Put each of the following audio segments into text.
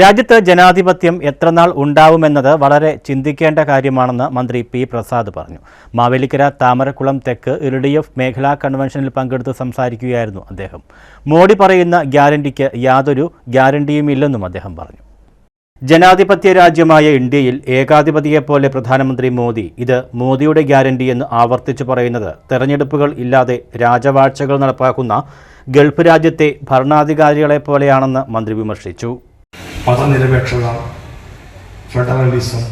രാജ്യത്ത് ജനാധിപത്യം എത്രനാൾ ഉണ്ടാവുമെന്നത് വളരെ ചിന്തിക്കേണ്ട കാര്യമാണെന്ന് മന്ത്രി പി പ്രസാദ് പറഞ്ഞു. മാവേലിക്കര താമരക്കുളം തെക്ക് എൽ ഡി എഫ് മേഖലാ കൺവെൻഷനിൽ പങ്കെടുത്ത് സംസാരിക്കുകയായിരുന്നു അദ്ദേഹം. മോഡി പറയുന്ന ഗ്യാരണ്ടിക്ക് യാതൊരു ഗ്യാരണ്ടിയുമില്ലെന്നും അദ്ദേഹം പറഞ്ഞു. ജനാധിപത്യ രാജ്യമായ ഇന്ത്യയിൽ ഏകാധിപതിയെപ്പോലെ പ്രധാനമന്ത്രി മോദി. ഇത് മോദിയുടെ ഗ്യാരണ്ടി എന്ന് ആവർത്തിച്ചു പറയുന്നത് തെരഞ്ഞെടുപ്പുകൾ ഇല്ലാതെ രാജവാഴ്ചകൾ നടപ്പാക്കുന്ന ഗൾഫ് രാജ്യത്തെ ഭരണാധികാരികളെപ്പോലെയാണെന്ന് മന്ത്രി വിമർശിച്ചു. മതനിരപേക്ഷത ഫെഡറലിസം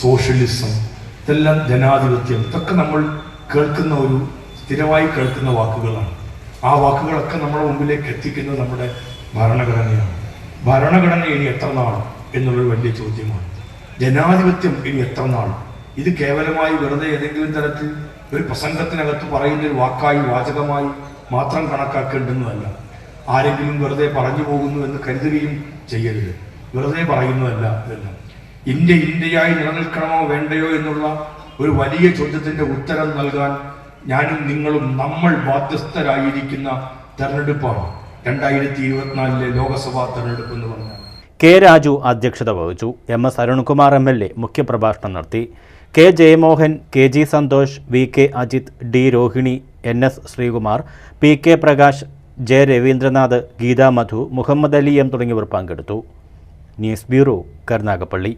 സോഷ്യലിസം ഇതെല്ലാം ജനാധിപത്യം ഇതൊക്കെ നമ്മൾ കേൾക്കുന്ന ഒരു സ്ഥിരമായി കേൾക്കുന്ന വാക്കുകളാണ്. ആ വാക്കുകളൊക്കെ നമ്മുടെ മുമ്പിലേക്ക് എത്തിക്കുന്നത് നമ്മുടെ ഭരണഘടനയാണ്. ഭരണഘടന ഇനി എത്ര നാൾ എന്നുള്ളൊരു വലിയ ചോദ്യമാണ്. ജനാധിപത്യം ഇനി എത്ര നാൾ ഇത് കേവലമായി വെറുതെ ഏതെങ്കിലും തരത്തിൽ ഒരു പ്രസംഗത്തിനകത്ത് പറയുന്ന ഒരു വാക്കായി വാചകമായി മാത്രം കണക്കാക്കേണ്ടുന്നതല്ല. ആരെങ്കിലും വെറുതെ പറഞ്ഞു പോകുന്നു എന്ന് കരുതുകയും ചെയ്യരുത്. വെറുതെ പറയുന്നതല്ല ഇതെല്ലാം ഇന്ത്യ ഇന്ത്യയായി നിലനിൽക്കണമോ വേണ്ടയോ എന്നുള്ള ഒരു വലിയ ചോദ്യത്തിന്റെ ഉത്തരം നൽകാൻ ഞാനും നിങ്ങളും നമ്മൾ ബാധ്യസ്ഥരായിരിക്കുന്ന തെരഞ്ഞെടുപ്പാണ്. രണ്ടായിരത്തി ഇരുപത്തിനാലിലെ ലോക്സഭാ തെരഞ്ഞെടുപ്പ് എന്ന് പറഞ്ഞാൽ. കെ രാജു അധ്യക്ഷത വഹിച്ചു. M S Arunkumar M L A മുഖ്യപ്രഭാഷണം നടത്തി. K Jayamohan K G Santhosh V K Ajith D Rohini N S Sreekumar P K Prakash J Raveendranath Geetha Madhu Muhammad Ali M തുടങ്ങിയവർ പങ്കെടുത്തു. News bureau Karunagappally.